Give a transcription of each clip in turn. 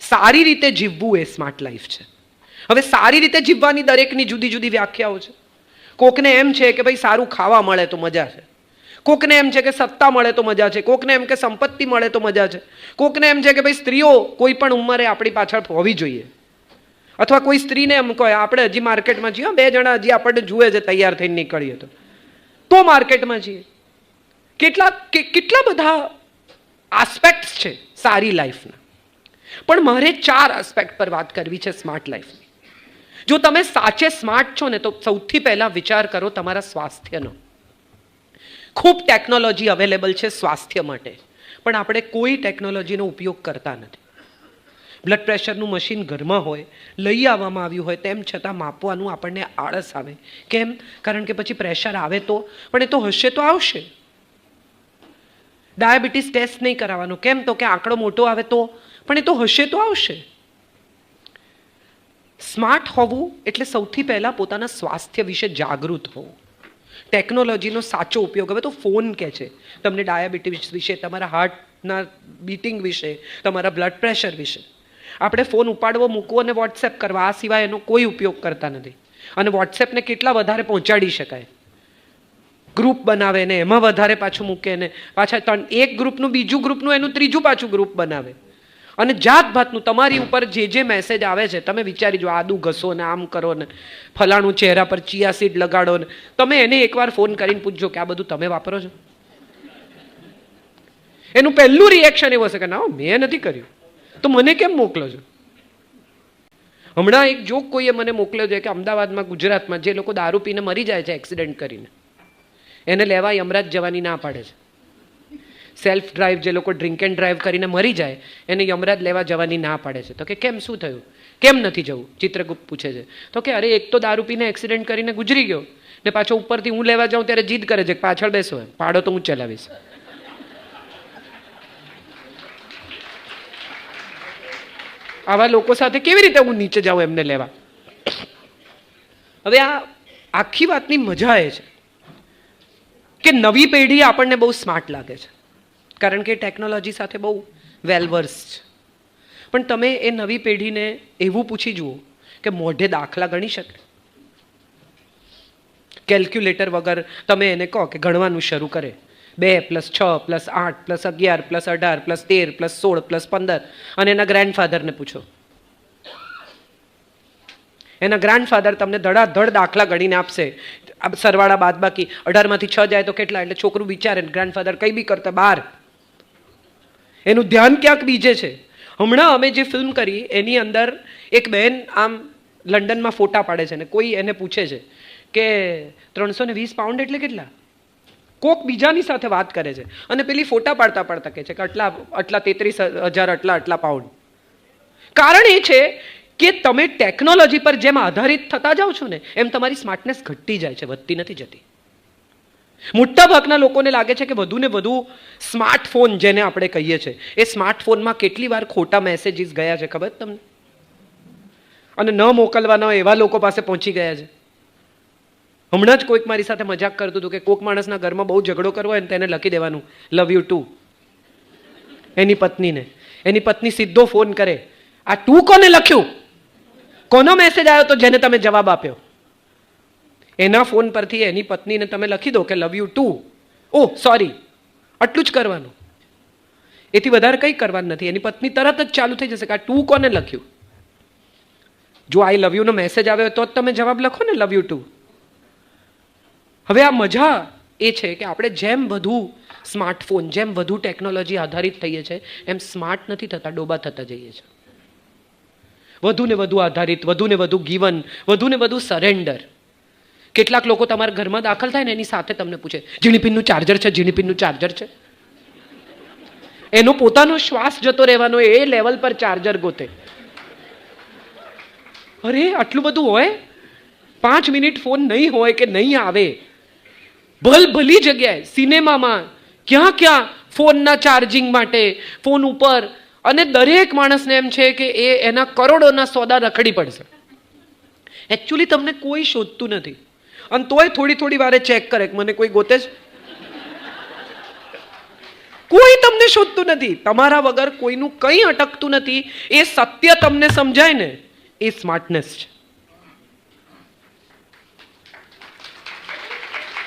સારી રીતે જીવવું એ સ્માર્ટ લાઈફ છે. હવે સારી રીતે જીવવાની દરેકની જુદી જુદી વ્યાખ્યાઓ છે. કોકને એમ છે કે ભાઈ સારું ખાવા મળે તો મજા છે. કોકને એમ છે કે સત્તા મળે તો મજા છે. કોકને એમ કે સંપત્તિ મળે તો મજા છે. કોકને એમ છે કે ભાઈ સ્ત્રીઓ કોઈ પણ ઉંમરે આપણી પાછળ હોવી જોઈએ. અથવા કોઈ સ્ત્રીને એમ કહે, આપણે હજી માર્કેટમાં છીએ બે જણા હજી આપણને જુએ છે, તૈયાર થઈને નીકળીએ તો. તો માર્કેટમાં છીએ. કેટલા કેટલા બધા આસ્પેક્ટ્સ છે સારી લાઈફના પણ મારે ચાર આસ્પેક્ટ પર વાત કરવી છે સ્માર્ટ લાઈફની જો તમે સાચે સ્માર્ટ છો ને તો સૌથી પહેલાં વિચાર કરો તમારા સ્વાસ્થ્યનો. ખૂબ ટેકનોલોજી અવેલેબલ છે સ્વાસ્થ્ય માટે, પણ આપણે કોઈ ટેકનોલોજીનો ઉપયોગ કરતા નથી. બ્લડ પ્રેશરનું મશીન ઘરમાં હોય, લઈ આવવામાં આવ્યું હોય, તેમ છતાં માપવાનું આપણને આળસ આવે. કેમ? કારણ કે પછી પ્રેશર આવે તો, પણ એ તો હશે તો આવશે. ડાયાબિટીસ ટેસ્ટ નહીં કરાવવાનો. કેમ? તો કે આંકડો મોટો આવે તો પણ એ તો હશે તો આવશે. સ્માર્ટ હોવું એટલે સૌથી પહેલાં પોતાના સ્વાસ્થ્ય વિશે જાગૃત હોવું. ટેકનોલોજીનો સાચો ઉપયોગ, હવે તો ફોન કહે છે. તમને ડાયાબિટીસ વિશે, તમારા હાર્ટના બીટિંગ વિશે, તમારા બ્લડ પ્રેશર વિશે. આપણે ફોન ઉપાડવો, મૂકવો અને વોટ્સએપ કરવા, આ સિવાય એનો કોઈ ઉપયોગ કરતા નથી. અને વોટ્સએપને કેટલા વધારે પહોંચાડી શકાય? ગ્રુપ બનાવે ને, એમાં વધારે પાછું મૂકે ને, પાછા ત્રણ, એક ગ્રુપનું, બીજું ગ્રુપનું, એનું ત્રીજું પાછું ગ્રુપ બનાવે. અને જાત ભાતનું તમારી ઉપર જે જે મેસેજ આવે છે, તમે વિચારી જો આદુ ઘસો ને આમ કરો ને, ફલાણું ચહેરા પર ચિયા સીડ લગાડો ને, તમે એને એકવાર ફોન કરીને પૂછજો કે આ બધું તમે વાપરો છો? એનું પહેલું રિએક્શન એવું હશે કે, ના, મેં નથી કર્યું. તો મને કેમ મોકલો છો? હમણાં એક જોક કોઈએ મને મોકલ્યો છે કે અમદાવાદમાં, ગુજરાતમાં જે લોકો દારૂ પીને મરી જાય છે એક્સિડન્ટ કરીને. એને લેવા યમરાજ જવાની ના પાડે છે. સેલ્ફ ડ્રાઈવ જે લોકો ડ્રિંક એન્ડ ડ્રાઈવ કરીને મરી જાય, એને યમરાજ લેવા જવાની ના પાડે છે. તો કે કેમ શું થયું? કેમ નથી જવું? ચિત્રગુપ્ત પૂછે છે. તો કે અરે એક તો દારૂ પીને એક્સિડન્ટ કરીને ગુજરી ગયો. ને પાછો ઉપરથી હું લેવા જાઉં ત્યારે જીદ કરે છે પાછળ બેસો એમ. પાડો તો હું ચલાવીશ. આવા લોકો સાથે કેવી રીતે હું નીચે જાઉં એમને લેવા? હવે આ આખી વાતની મજા એ છે કે નવી પેઢી આપણને બહુ સ્માર્ટ લાગે છે. કારણ કે ટેકનોલોજી સાથે બહુ વેલવર્સ છે. પણ તમે એ નવી પેઢીને એવું પૂછી જુઓ કે મોઢે દાખલા ગણી શકે. કેલ્ક્યુલેટર વગર તમે એને કહો કે ગણવાનું શરૂ કરે. બે પ્લસ છ પ્લસ આઠ પ્લસ અગિયાર પ્લસ અઢાર પ્લસ તેર પ્લસ સોળ પ્લસ પંદર અને એના ગ્રેન્ડફાધરને પૂછો. એના ગ્રાન્ડફાધર તમને ધડાધડ દાખલા ગણીને આપશે. સરવાળા બાદ બાકી અઢારમાંથી છ જાય તો કેટલા? એટલે છોકરું વિચારે ગ્રાન્ડફાધર કંઈ બી કરતા બાર. એનું ધ્યાન ક્યાંક બીજે છે. હમણાં અમે જે ફિલ્મ કરી, એની અંદર એક બહેન આમ લંડનમાં ફોટા પાડે છે ને કોઈ એને પૂછે છે કે ત્રણસો ને વીસ પાઉન્ડ એટલે કેટલા? કોક બીજાની સાથે વાત કરે છે. અને પેલી ફોટા પાડતા પાડતા કહે છે કે આટલા આટલા તેત્રીસ હજાર, આટલા આટલા પાઉન્ડ કારણ એ છે કે તમે ટેકનોલોજી પર જેમ આધારિત થતા જાઓ છો ને, એમ તમારી સ્માર્ટનેસ ઘટતી જાય છે, વધતી નથી જતી. મોટા ભાગના લોકોને લાગે છે કે વધુ ને વધુ સ્માર્ટફોન જેને આપણે કહીએ છીએ, એ સ્માર્ટફોનમાં કેટલી વાર ખોટા મેસેજીસ ગયા છે ખબર તમને? અને ન મોકલવાના એવા લોકો પાસે પહોંચી ગયા છે. હમણાં જ કોઈક મારી સાથે મજાક કરતું હતું કે કોઈક માણસના ઘરમાં બહુ ઝઘડો કરવો હોય ને તેને લખી દેવાનું લવ યુ ટુ એની પત્નીને. એની પત્ની સીધો ફોન કરે, આ ટુ કોને લખ્યું? કોનો મેસેજ આવ્યો તો જેને તમે જવાબ આપ્યો? એના ફોન પરથી એની પત્નીને તમે લખી દો કે love you too. Oh, sorry. આટલું જ કરવાનું. એથી વધારે કંઈ કરવાનું નથી. એની પત્ની તરત જ ચાલુ થઈ જશે કે આ ટુ કોને લખ્યું? જો આઈ લવ યુનો મેસેજ આવ્યો તો જ તમે જવાબ લખો ને લવ યુ ટુ. હવે આ મજા એ છે કે આપણે જેમ વધુ સ્માર્ટફોન, જેમ વધુ ટેકનોલોજી આધારિત થઈએ છીએ એમ સ્માર્ટ નથી થતા, ડોબા થતા જઈએ છીએ વધુ ને વધુ આધારિત વધુ ને વધુ ગીવન વધુ ને વધુ સરેન્ડર. કેટલાક લોકો તમારા ઘરમાં દાખલ થાય ને એની સાથે તમને પૂછે ઝીણીપિનનું ચાર્જર છે ઝીણીપિનનું ચાર્જર છે? એનો પોતાનો શ્વાસ જતો રહેવાનો, એ લેવલ પર ચાર્જર ગોતે. અરે, આટલું બધું હોય? પાંચ મિનિટ ફોન નહીં હોય કે નહીં આવે? ભલ ભલી જગ્યાએ, સિનેમામાં, ક્યાં ક્યાં ફોનના ચાર્જિંગ માટે, ફોન ઉપર. અને દરેક માણસને એમ છે કે એ એના કરોડોના સોદા રખડી પડશે. એકચ્યુઅલી તમને કોઈ શોધતું નથી. અને તોય થોડી થોડી વારે ચેક કરે મને કોઈ ગોતે જ કોઈ તમને શોધતું નથી. તમારા વગર કોઈનું કંઈ અટકતું નથી. એ સત્ય તમને સમજાય ને, એ સ્માર્ટનેસ છે.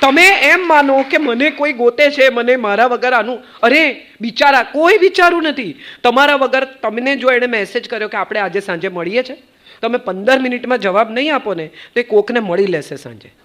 તમે એમ માનો કે મને કોઈ ગોતે છે, મને મારા વગર આનું, અરે બિચારા, કોઈ વિચારું નથી. તમારા વગર તમને જો એણે મેસેજ કર્યો કે આપણે આજે સાંજે મળીએ છે, તમે પંદર મિનિટમાં જવાબ નહીં આપો ને, તો એ કોકને મળી લેશે સાંજે.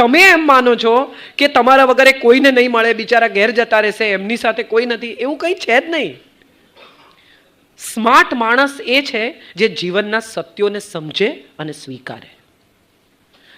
તમે એમ માનો છો કે તમારા વગર કોઈને નહીં મળે, બિચારા ઘેર જતા રહેશે, એમની સાથે કોઈ નથી, એવું કંઈ છે જ નહીં. સ્માર્ટ માણસ એ છે જે જીવનના સત્યોને સમજે અને સ્વીકારે.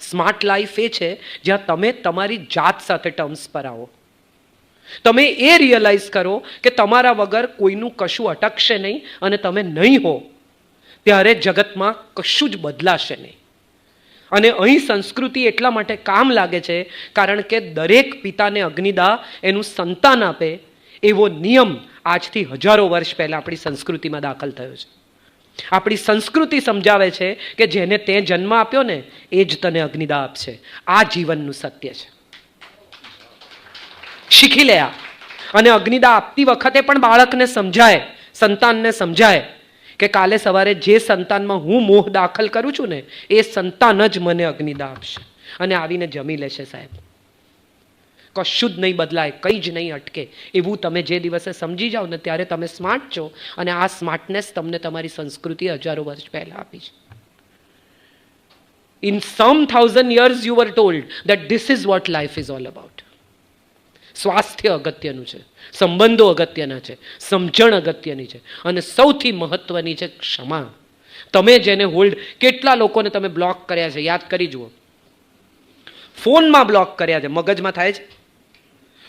સ્માર્ટ લાઈફ એ છે જ્યાં તમે તમારી જાત સાથે ટર્મ્સ પર આવો. તમે એ રિયલાઇઝ કરો કે તમારા વગર કોઈનું કશું અટકશે નહીં અને તમે નહીં હો. ત્યારે જગતમાં કશું જ બદલાશે નહીં. અને અહીં સંસ્કૃતિ એટલા માટે કામ લાગે છે, કારણ કે દરેક પિતાને અગ્નિદા એનું સંતાન આપે એવો નિયમ આજથી હજારો વર્ષ પહેલાં આપણી સંસ્કૃતિમાં દાખલ થયો છે. આપણી સંસ્કૃતિ સમજાવે છે કે જેને તે જન્મ આપ્યો ને, એ જ તને અગ્નિદા આપશે. આ જીવનનું સત્ય છે. શીખી લે આ. અને અગ્નિદા આપતી વખતે પણ બાળકને સમજાય, સંતાનને સમજાય. કે કાલે સવારે જે સંતાનમાં હું મોહ દાખલ કરું છું ને, એ સંતાન જ મને અગ્નિદા આપશે અને આવીને જમી લેશે સાહેબ. કશું જ નહીં બદલાય, કંઈ જ નહીં અટકે. એવું તમે જે દિવસે સમજી જાઓ ને, ત્યારે તમે સ્માર્ટ છો અને આ સ્માર્ટનેસ તમને તમારી સંસ્કૃતિ હજારો વર્ષ પહેલાં આપી છે. In some thousand years you were told that this is what life is all about સ્વાસ્થ્ય અગત્યનું છે, સંબંધો અગત્યના છે, સમજણ અગત્યની છે અને સૌથી મહત્વની છે ક્ષમા. તમે જેને હોલ્ડ કેટલા લોકોને તમે બ્લોક કર્યા છે, યાદ કરી જુઓ. ફોનમાં બ્લોક કર્યા છે, મગજમાં થાય છે.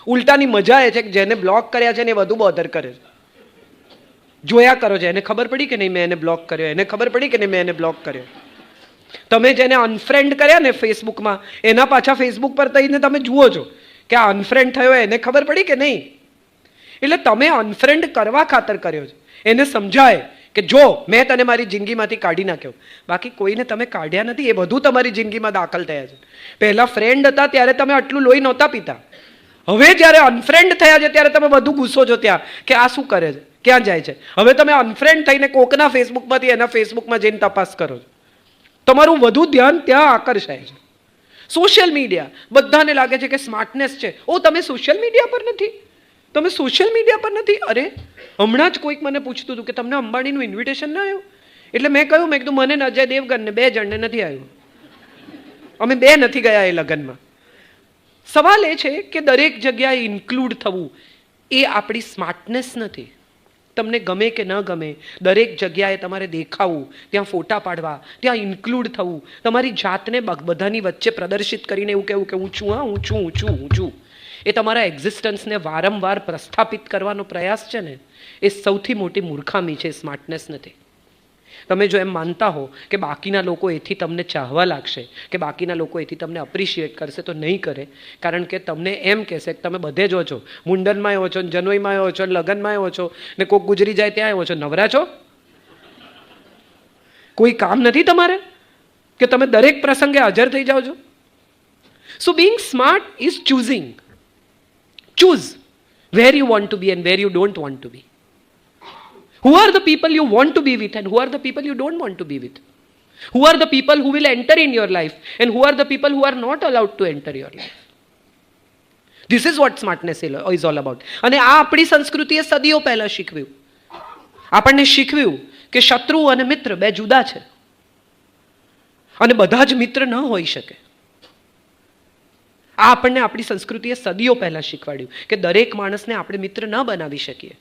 ઉલટાની મજા એ છે કે જેને બ્લોક કર્યા છે ને એ વધુ બોધર કરે છે. જોયા કરો છો, એને ખબર પડી કે નહીં મેં એને બ્લોક કર્યો, એને ખબર પડી કે નહીં મેં એને બ્લોક કર્યો? તમે જેને અનફ્રેન્ડ કર્યા ને ફેસબુકમાં એના પાછા ફેસબુક પર થઈને તમે જુઓ છો. કે આ અનફ્રેન્ડ થયો એને ખબર પડી કે નહીં? એટલે તમે અનફ્રેન્ડ કરવા ખાતર કર્યો છે. એને સમજાય કે જો, મેં તને મારી જિંદગીમાંથી કાઢી નાખ્યો. બાકી કોઈને તમે કાઢ્યા નથી, એ બધું તમારી જિંદગીમાં દાખલ થયા છે. પહેલાં ફ્રેન્ડ હતા, ત્યારે તમે આટલું લોહી નહોતા પીતા. હવે જ્યારે અનફ્રેન્ડ થયા છે, ત્યારે તમે બધું ગુસ્સો છો ત્યાં, કે આ શું કરે છે? ક્યાં જાય છે? હવે તમે અનફ્રેન્ડ થઈને કોકના ફેસબુકમાંથી એના ફેસબુકમાં જઈને તપાસ કરો છો. તમારું વધુ ધ્યાન ત્યાં આકર્ષાય છે. Social media. બધાને લાગે છે કે સ્માર્ટનેસ છે. ઓ, તમે સોશિયલ મીડિયા પર નથી? તમે સોશિયલ મીડિયા પર નથી? અરે, હમણાં જ કોઈક મને પૂછતું હતું કે તમને અંબાણીનું ઇન્વિટેશન ના આવ્યું? એટલે મેં કહ્યું, મેં કીધું, મને ને અજય દેવગનને બે જણને નથી આવ્યું. અમે બે નથી ગયા એ લગ્નમાં. સવાલ એ છે કે દરેક જગ્યાએ ઇન્ક્લુડ થવું એ આપણી સ્માર્ટનેસ નથી. તમને ગમે કે ન ગમે, દરેક જગ્યાએ તમારે દેખાવું, ત્યાં ફોટા પાડવા, ત્યાં ઇન્ક્લુડ થવું. તમારી જાતને બધાની વચ્ચે પ્રદર્શિત કરીને એવું કહેવું કે હું છું, હા, હું છું હું છું હું છું. એ તમારા એક્ઝિસ્ટન્સને વારંવાર પ્રસ્થાપિત કરવાનો પ્રયાસ છે ને, એ સૌથી મોટી મૂર્ખામી છે સ્માર્ટનેસ નથી. તમે જો એમ માનતા હો કે બાકીના લોકો એથી તમને ચાહવા લાગશે, કે બાકીના લોકો એથી તમને અપ્રિશિએટ કરશે, તો નહીં કરે. કારણ કે તમને એમ કહેશે કે તમે બધે જ હો છો. મુંડનમાં આવ્યો છો ને જનોઈમાં આવ્યો છો, લગ્નમાં આવ્યો છો, ને કોઈક ગુજરી જાય ત્યાં આવ્યો છો. નવરા છો? કોઈ કામ નથી તમારે? કે તમે દરેક પ્રસંગે હાજર થઈ જાઓ છો? So being smart is choosing choose where you want to be and where you don't want to be Who are the people you want to be with and who are the people you don't want to be with? Who are the people who will enter in your life and who are the people who are not allowed to enter your life? This is what smartness is all about. અને આ આપણી સંસ્કૃતિએ સદીઓ પહેલા શીખવ્યું આપણને શીખવ્યું કે શત્રુ અને મિત્ર બે જુદા છે અને બધા જ મિત્ર ન હોઈ શકે આ આપણને આપણી સંસ્કૃતિએ સદીઓ પહેલાં શીખવાડ્યું કે દરેક માણસને આપણે મિત્ર ન બનાવી શકીએ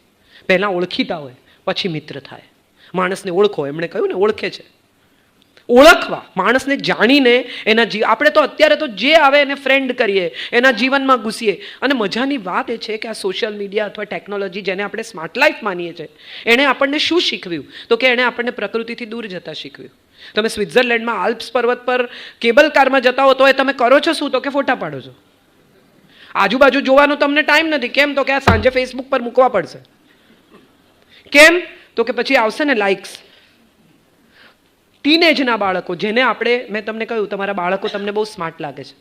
પહેલાં ઓળખીતા હોય પછી મિત્ર થાય. માણસને ઓળખો, એમણે કહ્યું ને, ઓળખે છે. ઓળખવા, માણસને જાણીને એના જીવ આપણે તો અત્યારે તો જે આવે એને ફ્રેન્ડ કરીએ, એના જીવનમાં ઘૂસીએ. અને મજાની વાત એ છે કે આ સોશિયલ મીડિયા અથવા ટેકનોલોજી જેને આપણે સ્માર્ટ લાઈફ માનીએ છીએ એણે આપણને શું શીખવ્યું? તો કે એણે આપણને પ્રકૃતિથી દૂર જતા શીખવ્યું. તમે સ્વિટ્ઝરલેન્ડમાં આલ્પ્સ પર્વત પર કેબલ કારમાં જતા હો તો એ તમે કરો છો શું? તો કે ફોટા પાડો છો. આજુબાજુ જોવાનો તમને ટાઈમ નથી. કેમ? તો કે આ સાંજે ફેસબુક પર મૂકવા પડશે. કેમ? તો કે પછી આવશે ને લાઇક્સ ટીનેજના બાળકો, જેને આપણે, મેં તમને કહ્યું, તમારા બાળકો તમને બહુ સ્માર્ટ લાગે છે.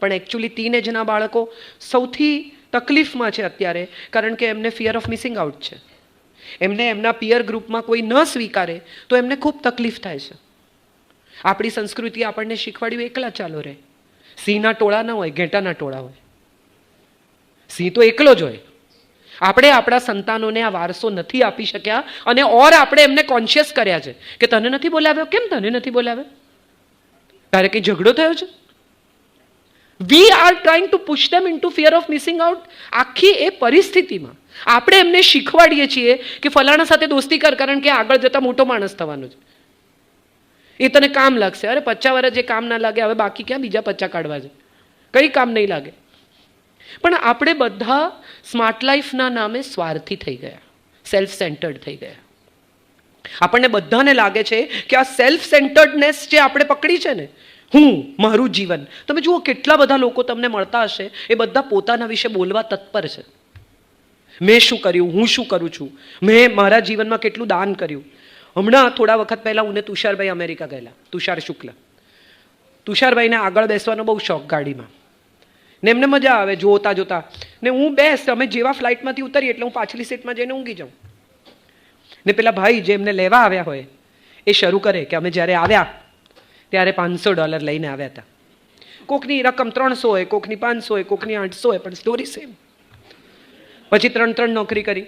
પણ એકચ્યુઅલી ટીનેજના બાળકો સૌથી તકલીફમાં છે અત્યારે, કારણ કે એમને ફિયર ઓફ મિસિંગ આઉટ છે. એમને એમના પિયર ગ્રુપમાં કોઈ ન સ્વીકારે, તો એમને ખૂબ તકલીફ થાય છે. આપણી સંસ્કૃતિ આપણને શીખવાડ્યું એકલા ચાલો રહે સિંહના ટોળા ન હોય, ઘેટાના ટોળા હોય. સિંહ તો એકલો જ હોય. આપણે આપણા સંતાનોને આ વારસો નથી આપી શક્યા અને ઓર આપણે એમને કોન્શિયસ કર્યા છે કે તને નથી બોલાવ્યો? કેમ તને નથી બોલાવ્યો? તારે કંઈ ઝઘડો થયો છે? We are trying to push them in to fear of missing out આખી એ પરિસ્થિતિમાં આપણે એમને શીખવાડીએ છીએ કે ફલાણા સાથે દોસ્તી કર, કારણ કે આગળ જતા મોટો માણસ થવાનો છે. એ તને કામ લાગશે. અરે પચ્ચા વર્ષ જે કામ ના લાગે, હવે બાકી ક્યાં બીજા પચ્ચા કાઢવા છે? કંઈ કામ નહીં લાગે? પણ આપણે બધા સ્માર્ટ લાઈફના નામે સ્વાર્થી થઈ ગયા. સેલ્ફ સેન્ટર્ડ થઈ ગયા. આપણને બધાને લાગે છે કે આ સેલ્ફ સેન્ટર્ડનેસ જે આપણે પકડી છે ને, હું, મારું જીવન, તમે જુઓ કેટલા બધા લોકો તમને મળતા હશે, એ બધા પોતાના વિશે બોલવા તત્પર છે. મેં શું કર્યું, હું શું કરું છું? મેં મારા જીવનમાં કેટલું દાન કર્યું? હમણાં થોડા વખત પહેલાં હું ને તુષારભાઈ અમેરિકા ગયેલા, તુષાર શુક્લ. તુષારભાઈને આગળ બેસવાનો બહુ શોખ ગાડીમાં. ને એમને મજા આવે જોતા જોતા. ને હું બેસ્ટ અમે જેવા ફ્લાઇટમાંથી ઉતરીએ એટલે હું પાછલી સીટમાં જઈને ઊંઘી જાઉં. ને પેલા ભાઈ જે એમને લેવા આવ્યા હોય, એ શરૂ કરે કે અમે જ્યારે આવ્યા, ત્યારે પાંચસો ડોલર લઈને આવ્યા હતા. કોકની રકમ ત્રણસો હોય, કોકની પાંચસો હોય, કોકની આઠસો હોય, પણ સ્ટોરી સેમ પછી ત્રણ ત્રણ નોકરી કરી.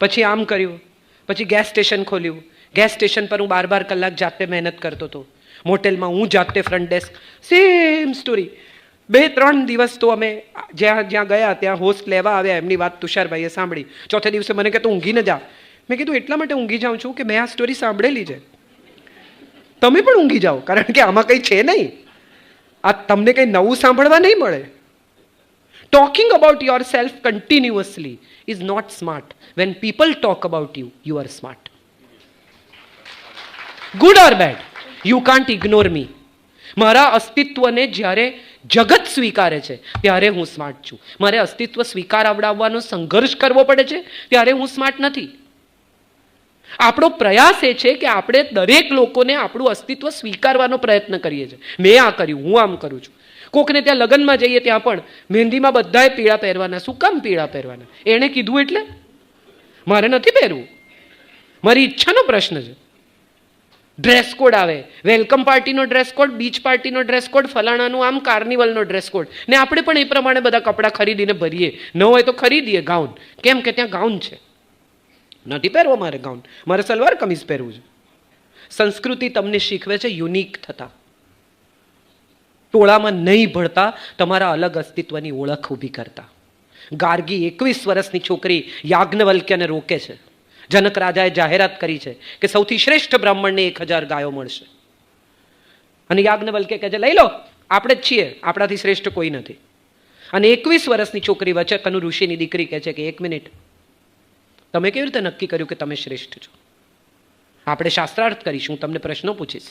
પછી આમ કર્યું. પછી ગેસ સ્ટેશન ખોલ્યું. ગેસ સ્ટેશન પર હું બાર બાર કલાક જાતે મહેનત કરતો હતો. મોટેલમાં હું જાતે ફ્રન્ટ ડેસ્ક સેમ સ્ટોરી બે ત્રણ દિવસ તો અમે જ્યાં જ્યાં ગયા, ત્યાં હોસ્ટ લેવા આવ્યા, એમની વાત તુષારભાઈએ સાંભળી. ચોથે દિવસે મને કે, તું ઊંઘીને જા. મેં કીધું, એટલા માટે ઊંઘી જાઉં છું કે મેં આ સ્ટોરી સાંભળેલી છે. તમે પણ ઊંઘી જાઓ, કારણ કે આમાં કંઈ છે નહીં. આ તમને કંઈ નવું સાંભળવા નહીં મળે. Talking about yourself continuously is not smart when people talk about you you are smart good or bad you can't ignore me મારા અસ્તિત્વને જ્યારે જગત સ્વીકારે છે, ત્યારે હું સ્માર્ટ છું. મારે અસ્તિત્વ સ્વીકાર આવડાવવાનો સંઘર્ષ કરવો પડે છે, ત્યારે હું સ્માર્ટ નથી. આપણો પ્રયાસ એ છે કે આપણે દરેક લોકોને આપણું અસ્તિત્વ સ્વીકારવાનો પ્રયત્ન કરીએ છીએ. મેં આ કર્યું, હું આમ કરું છું. કોકને ત્યાં લગ્નમાં જઈએ ત્યાં પણ મહેંદીમાં બધાએ પીળા પહેરવાના, શું કામ પીળા પહેરવાના? એણે કીધું એટલે? મારે નથી પહેરવું. મારી ઈચ્છાનો પ્રશ્ન છે. ડ્રેસ કોડ આવે. વેલકમ પાર્ટીનો ડ્રેસ કોડ બીચ પાર્ટીનો ડ્રેસ કોડ ફલાણાનું આમ કાર્નિવલનો ડ્રેસ કોડ ને આપણે પણ એ પ્રમાણે બધા કપડાં ખરીદીને ભરીએ. ન હોય તો ખરીદીએ ગાઉન કેમ કે ત્યાં ગાઉન છે. નથી પહેરવો મારે ગાઉન મારે સલવાર કમીઝ પહેરવું છે. સંસ્કૃતિ તમને શીખવે છે યુનિક થતા. ટોળામાં નહીં ભળતા, તમારા અલગ અસ્તિત્વની ઓળખ ઊભી કરતા. ગાર્ગી એકવીસ વર્ષની છોકરી યાજ્ઞવલ્ક્યને રોકે છે. જનક રાજાએ જાહેરાત કરી છે કે સૌથી શ્રેષ્ઠ બ્રાહ્મણને એક હજાર ગાયો મળશે. અને યાજ્ઞવલ્કે કહે છે, લઈ લો, આપણે જ છીએ, આપણાથી શ્રેષ્ઠ કોઈ નથી. અને એકવીસ વર્ષની છોકરી વચ્ચે કનુ ઋષિની દીકરી કહે છે કે, એક મિનિટ, તમે કેવી રીતે નક્કી કર્યું કે તમે શ્રેષ્ઠ છો? આપણે શાસ્ત્રાર્થ કરીશું, હું તમને પ્રશ્નો પૂછીશ.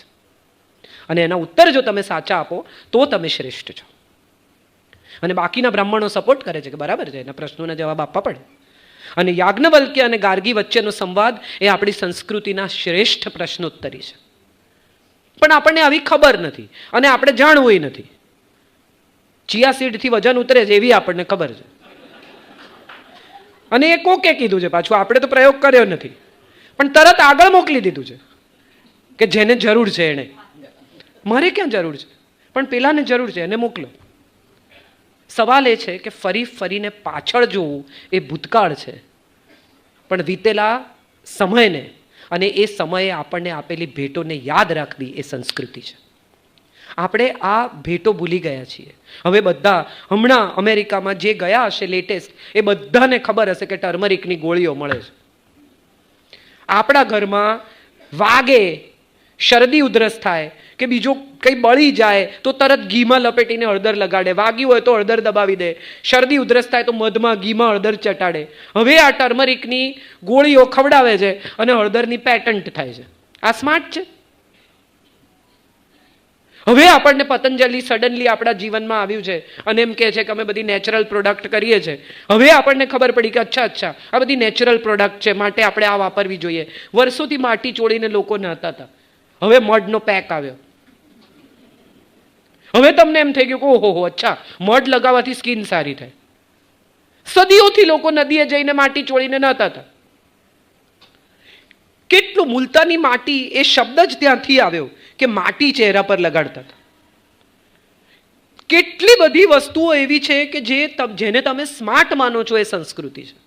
અને એના ઉત્તર જો તમે સાચા આપો, તો તમે શ્રેષ્ઠ છો. અને બાકીના બ્રાહ્મણો સપોર્ટ કરે છે કે, બરાબર છે, એના પ્રશ્નોના જવાબ આપવા પડે. અને યાજ્ઞવલ્ક્ય અને ગાર્ગી વચ્ચેનો સંવાદ એ આપણી સંસ્કૃતિના શ્રેષ્ઠ પ્રશ્નોત્તરી છે. પણ આપણને આવી ખબર નથી અને આપણે જાણવું નથી. ચિયા સીડથી વજન ઉતરે છે એવી આપણને ખબર છે. અને એ કોકે કીધું છે પાછું, આપણે તો પ્રયોગ કર્યો નથી. પણ તરત આગળ મોકલી દીધું છે કે જેને જરૂર છે એને મારે ક્યાં જરૂર છે? પણ પેલાને જરૂર છે, એને મોકલો. સવાલ એ છે કે ફરી ફરીને પાછળ જોવું એ ભૂતકાળ છે. પણ વીતેલા સમયને અને એ સમયે આપણને આપેલી ભેટોને યાદ રાખવી એ સંસ્કૃતિ છે. આપણે આ ભેટો ભૂલી ગયા છીએ. હવે બધા હમણાં અમેરિકામાં જે ગયા હશે લેટેસ્ટ એ બધાને ખબર હશે કે ટર્મરિકની ગોળીઓ મળે છે. આપણા ઘરમાં વાગે શરદી ઉધરસ થાય કે બીજો કંઈ બળી જાય તો તરત ઘીમાં લપેટીને હળદર લગાડે. વાગ્યું હોય તો હળદર દબાવી દે. શરદી ઉધરસ થાય તો મધમાં ઘીમાં હળદર ચટાડે. હવે આ ટર્મરિકની ગોળીઓ ખવડાવે છે અને હળદરની પેટન્ટ થાય છે. આ સ્માર્ટ છે? હવે આપણને પતંજલિ સડનલી આપણા જીવનમાં આવ્યું છે અને એમ કહે છે કે અમે બધી નેચરલ પ્રોડક્ટ કરીએ છીએ હવે આપણને ખબર પડી કે અચ્છા અચ્છા, આ બધી નેચરલ પ્રોડક્ટ છે, માટે આપણે આ વાપરવી જોઈએ. વર્ષોથી માટી ચોળીને લોકો નહાતા હતા. હવે મઢનો પેક આવ્યો. હવે તમને એમ થઈ ગયું કે ઓહો અચ્છા, મઢ લગાવવાથી સ્કિન સારી થાય. સદીઓથી લોકો નદીએ જઈને માટી ચોળીને નહોતા હતા. કેટલું મુલતાની માટી એ શબ્દ જ ત્યાંથી આવ્યો કે માટી ચહેરા પર લગાડતા હતા. કેટલી બધી વસ્તુઓ એવી છે કે જે જેને તમે સ્માર્ટ માનો છો એ સંસ્કૃતિ છે.